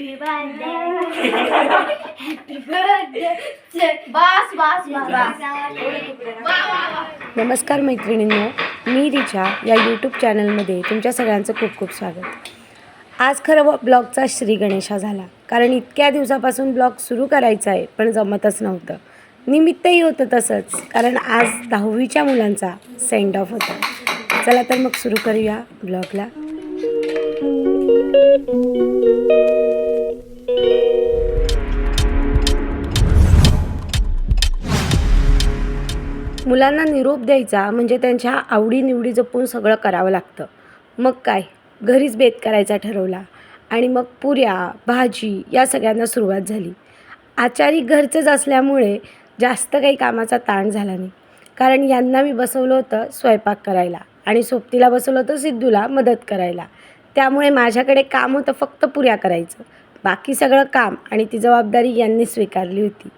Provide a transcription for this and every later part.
Happy birthday happy birthday बस बस बस नमस्कार मैत्रिणींनो मी रिचा या यूट्यूब चॅनलमध्ये तुमच्या सगळ्यांचं खूप खूप स्वागत. आज खरं ब्लॉगचा श्री गणेशा झाला. कारण इतक्या दिवसापासून ब्लॉग सुरू करायचा आहे पण जमतच नव्हतं. निमित्तही होतं तसंच कारण आज दहावीच्या मुलांचा सेंड ऑफ होता. चला तर मग सुरू करूया ब्लॉगला. मुलांना निरोप द्यायचा म्हणजे त्यांच्या आवडीनिवडी जपून सगळं करावं लागतं. मग काय? घरीच बेत करायचा ठरवला. आणि मग पुऱ्या भाजी या सगळ्यांना सुरुवात झाली. आचारी घरचंच असल्यामुळे जास्त काही कामाचा ताण झाला नाही. कारण यांना मी बसवलं होतं स्वयंपाक करायला आणि सोबतीला बसवलं होतं सिद्धूला मदत करायला. त्यामुळे माझ्याकडे काम होतं फक्त पुऱ्या करायचं. बाकी सगळं काम आणि ती जबाबदारी यांनी स्वीकारली होती.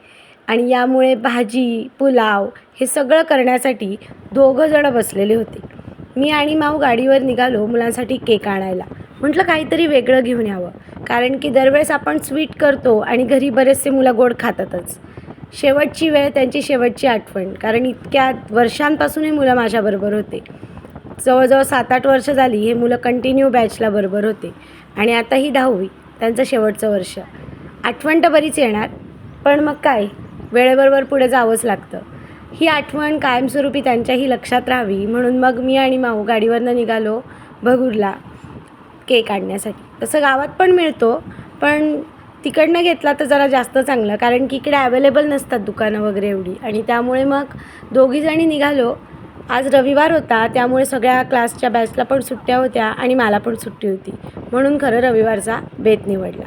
आणि यामुळे भाजी पुलाव हे सगळं करण्यासाठी दोघंजणं बसलेले होते. मी आणि माऊ गाडीवर निघालो मुलांसाठी केक आणायला. म्हटलं काहीतरी वेगळं घेऊन यावं कारण की दरवेळेस आपण स्वीट करतो आणि घरी बरेचसे मुलं गोड खातातच. शेवटची वेळ त्यांची शेवटची आठवण कारण इतक्या वर्षांपासून हे मुलं माझ्याबरोबर होते. जवळजवळ सात आठ वर्ष झाली हे मुलं कंटिन्यू बॅचला बरोबर होते आणि आता ही दहावी त्यांचं शेवटचं वर्ष. आठवण तर बरीच येणार पण मग काय? वेळेबरोबर पुढे जावंच लागतं. ही आठवण कायमस्वरूपी त्यांच्याही लक्षात राहावी. म्हणून मग मी आणि माऊ गाडीवरनं निघालो भगूरला केक आणण्यासाठी. तसं गावात पण मिळतो पण तिकडनं घेतला तर जरा जास्त चांगलं कारण की इकडे अवेलेबल नसतात दुकानं वगैरे एवढी. आणि त्यामुळे मग दोघीजणी निघालो. आज रविवार होता त्यामुळे सगळ्या क्लासच्या बॅचला पण सुट्ट्या होत्या आणि मला पण सुट्टी होती. म्हणून खरं रविवारचा बेत निवडला.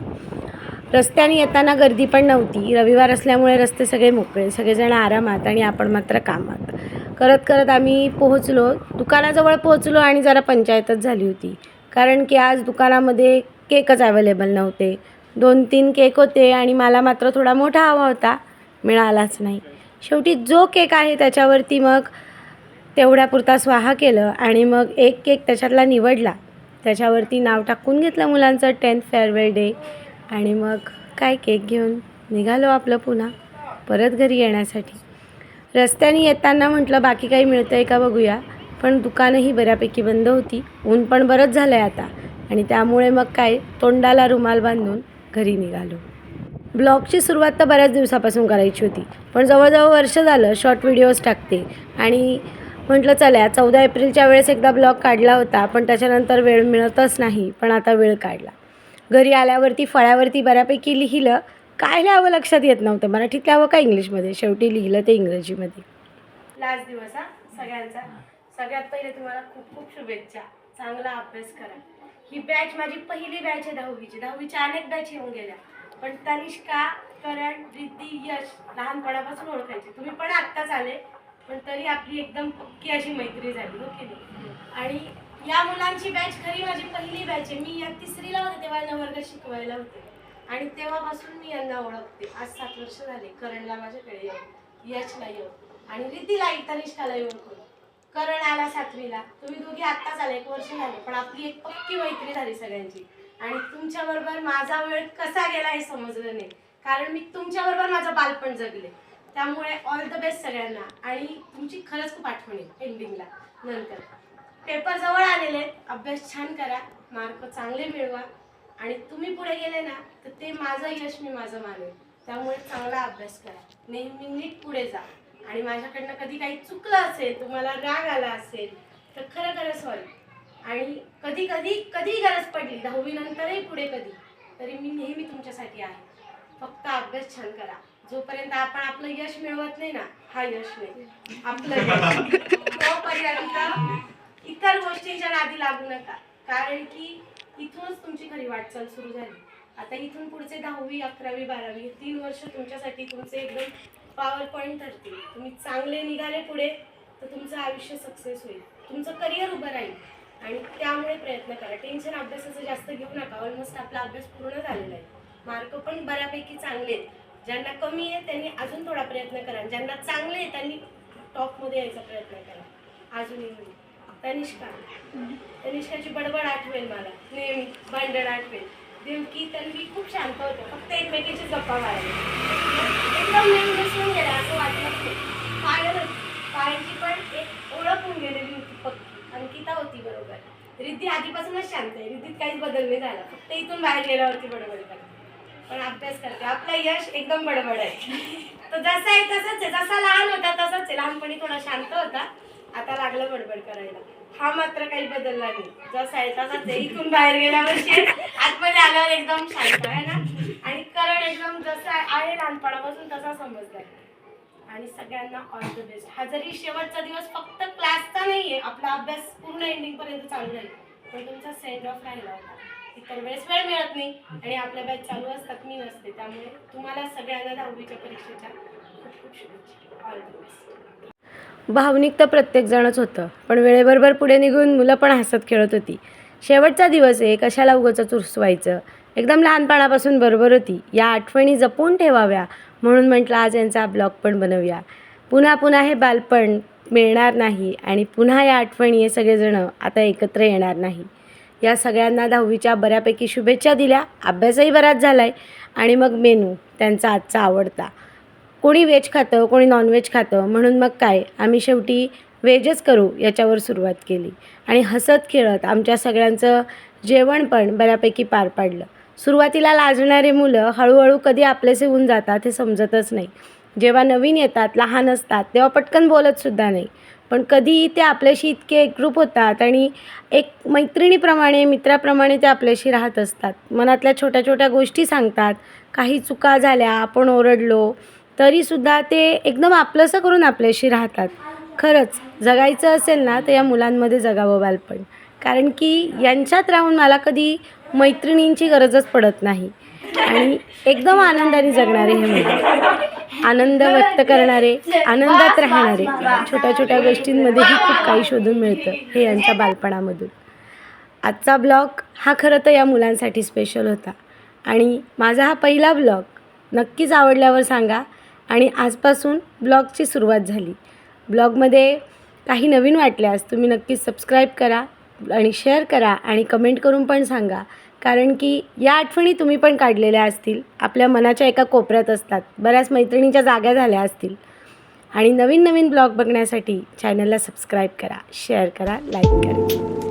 रस्त्याने येताना गर्दी पण नव्हती. रविवार असल्यामुळे रस्ते सगळे मोकळे. सगळेजण आरामात आणि आपण मात्र कामात. करत करत आम्ही पोहोचलो. दुकानाजवळ पोहोचलो आणि जरा पंचायतच झाली होती. कारण की आज दुकानामध्ये केकच अवेलेबल नव्हते. दोन तीन केक होते आणि मला मात्र थोडा मोठा हवा होता. मिळालाच नाही. शेवटी जो केक आहे त्याच्यावरती मग तेवढ्यापुरता स्वाहा केलं आणि मग एक केक त्याच्यातला निवडला. त्याच्यावरती नाव टाकून घेतलं मुलांचं. Tenth farewell day. आणि मग काय केक घेऊन निघालो आपलं पुन्हा परत घरी येण्यासाठी. रस्त्याने येताना म्हटलं बाकी काही मिळतं आहे का बघूया. पण दुकानंही बऱ्यापैकी बंद होती. ऊन पण बरंच झालं आहे आता. आणि त्यामुळे मग काय तोंडाला रुमाल बांधून घरी निघालो. ब्लॉगची सुरुवात तर बऱ्याच दिवसापासून करायची होती. पण जवळजवळ वर्ष झालं शॉर्ट व्हिडिओज टाकते. आणि म्हटलं चला चौदा एप्रिलच्या वेळेस एकदा ब्लॉग काढला होता पण त्याच्यानंतर वेळ मिळतच नाही. पण आता वेळ काढला. घरी आल्यावरती फळ्यावरती बऱ्यापैकी लिहिलं. काय लिहावं लक्षात येत नव्हतं? मराठीत लिहावं का इंग्लिशमध्ये? शेवटी लिहिलं ते इंग्रजीमध्ये. लास्ट दिवस हा? सगळ्यांचा? सगळ्यात पहिले तुम्हाला खूप खूप शुभेच्छा. चांगला अभ्यास करा. ही बॅच माझी पहिली बॅच आहे दहावीची. दहावीच्या अनेक बॅच येऊन गेल्या. पण तनिष्का करण रिद्धी यश लहानपणापासून ओळखायचे. तुम्ही पण आत्ताच आले पण तरी आपली एकदम पक्की अशी मैत्री झाली हो की नाही? आणि या मुलांची बॅच खरी माझी पहिली बॅच आहे. मी या तिसरीला होते तेव्हा यांना वर्ग शिकवायला होते. आणि तेव्हापासून मी यांना ओळखते. आज सात वर्ष झाले करणला माझ्याकडे येऊन यशला येऊन आणि रितीला तनिष्काला येऊन करून करण आला सातवीला. तुम्ही दोघी आत्ताच आले एक वर्ष झाले पण आपली एक पक्की मैत्री झाली सगळ्यांची. आणि तुमच्याबरोबर माझा वेळ कसा गेला हे समजलं नाही. कारण मी तुमच्याबरोबर माझं बालपण जगले. त्यामुळे ऑल द बेस्ट सगळ्यांना. आणि तुमची खरंच खूप आठवण येईल एंडिंगला नंतर. पेपर जवळ आलेले आहेत. अभ्यास छान करा. मार्क चांगले मिळवा. आणि तुम्ही पुढे गेले ना तर ते माझं यश मी माझं मानेन. त्यामुळे चांगला अभ्यास करा. नेहमी नीट पुढे जा. आणि माझ्याकडनं कधी काही चुकलं असेल तुम्हाला राग आला असेल तर खरं खरं सॉरी आणि कधी कधी कधी गरज पडली दहावीनंतरही पुढे कधी तरी मी नेहमी तुमच्यासाठी आहे. फक्त अभ्यास छान करा. जोपर्यंत आपण आपलं यश मिळवत नाही ना हा यश नाही. आपलं इतर गोष्टींच्या नादी लागू नका. कारण की इथूनच तुमची खरी वाटचाल सुरू झाली. आता इथून पुढचे दहावी अकरावी बारावी तीन वर्ष तुमच्यासाठी तुमचे एकदम पॉवर पॉईंट ठरतील. तुम्ही चांगले निघाले पुढे तर तुमचं आयुष्य सक्सेस होईल. तुमचं करिअर उभं राहील. आणि त्यामुळे प्रयत्न करा. टेन्शन अभ्यासाचं जास्त घेऊ नका. ऑलमोस्ट आपला अभ्यास पूर्ण झालेला आहे. मार्क पण बऱ्यापैकी चांगले आहेत. ज्यांना कमी आहे त्यांनी अजून थोडा प्रयत्न करा. आणि ज्यांना चांगले आहे त्यांनी टॉपमध्ये यायचा प्रयत्न करा. अजूनही. तनिष्का. तनिष्काची बडबड आठवेल मला. नेहमी भांडण आठवेल. देवकी तन्वी खूप शांत होतं. फक्त एकमेकीची गप्पा मारली एकदम नेहमी बसून गेला असं वाटलं नाही पायल पायाची पण एक ओळख होऊन गेलेली होती पक्की. अंकिता होती बरोबर. रिद्धी आधीपासूनच शांत आहे. रिद्धीत काहीच बदल नाही झाला. फक्त इथून बाहेर गेल्यावरती बडबड करते. पण अभ्यास करते. आपला यश एकदम बडबड आहे. तो जसा आहे तसंच आहे. जसा लहान होता तसाच आहे. लहानपणी थोडा शांत होता. आता लागलं बडबड करायला. हा मात्र काही बदलला नाही. जसा आहे तसाच इथून बाहेर गेल्यावर आतमध्ये आल्यावर एकदम शांत आहे ना? आणि करण एकदम जसा आहे लहानपणापासून तसा समजलाय. आणि सगळ्यांना ऑल द बेस्ट हा जरी शेवटचा दिवस फक्त क्लासचा आहे आपला अभ्यास पूर्ण एंडिंग पर्यंत चालू राहील. पण तुमचा सेंड ऑफ राहिला होता. इतर वेळेस वेळ मिळत नाही. आणि आपल्या बॅच चालू असतात मी नसते. त्यामुळे तुम्हाला सगळ्यांना दहावीच्या परीक्षेच्या खूप खूप शुभेच्छा. ऑल द बेस्ट भावनिक तर प्रत्येकजणच होतं. पण वेळेबरोबर पुढे निघून मुलं पण हसत खेळत होती. शेवटचा दिवस आहे कशाला उगाच व्हायचं एकदम लहानपणापासून बरोबर होती. या आठवणी जपून ठेवाव्या म्हणून म्हटलं आज यांचा ब्लॉग पण बनवूया. पुन्हा पुन्हा हे बालपण मिळणार नाही आणि पुन्हा या आठवणी हे सगळेजणं आता एकत्र येणार नाही. या सगळ्यांना दहावीच्या बऱ्यापैकी शुभेच्छा दिल्या. अभ्यासही बराच झाला आहे आणि मग मेनू त्यांचा आजचा आवडता. कोणी व्हेज खातं कोणी नॉनव्हेज खातं म्हणून मग काय? आम्ही शेवटी व्हेजच करू याच्यावर सुरुवात केली. आणि हसत खेळत आमच्या सगळ्यांचं जेवण पण बऱ्यापैकी पार पाडलं. सुरुवातीला लाजणारी मुलं हळूहळू कधी आपलेसे होऊन जातात हे समजतच नाही. जेव्हा नवीन येतात लहान असतात तेव्हा पटकन बोलतसुद्धा नाही. पण कधीही ते आपल्याशी इतके एकरूप होतात आणि एक मैत्रिणीप्रमाणे मित्राप्रमाणे ते आपल्याशी राहत असतात. मनातल्या छोट्या छोट्या गोष्टी सांगतात. काही चुका झाल्या आपण ओरडलो तरीसुद्धा ते एकदम आपलंसं करून आपल्याशी राहतात. खरंच जगायचं असेल ना तर या मुलांमध्ये जगावं बालपण. कारण की यांच्यात राहून मला कधी मैत्रिणींची गरजच पडत नाही. आणि एकदम आनंदाने जगणारे हे मुलं. आनंद व्यक्त करणारे आनंदात राहणारे छोट्या छोट्या गोष्टींमध्येही खूप काही शोधून मिळतं हे यांच्या बालपणामधून. आजचा ब्लॉग हा खरं तर या मुलांसाठी स्पेशल होता. आणि माझा हा पहिला ब्लॉग नक्कीच आवडल्यावर सांगा आणि आजपासून ब्लॉगची सुरुवात झाली. ब्लॉगमध्ये काही नवीन वाटल्यास तुम्ही नक्कीच सबस्क्राईब करा आणि शेअर करा आणि कमेंट करून पण सांगा. कारण की या आठवणी तुम्ही पण काढलेल्या असतील. आपल्या मनाच्या एका कोपऱ्यात असतात. बऱ्याच मैत्रिणींच्या जाग्या झाल्या असतील. आणि नवीन नवीन ब्लॉग बघण्यासाठी चॅनलला सबस्क्राईब करा शेअर करा लाईक करा.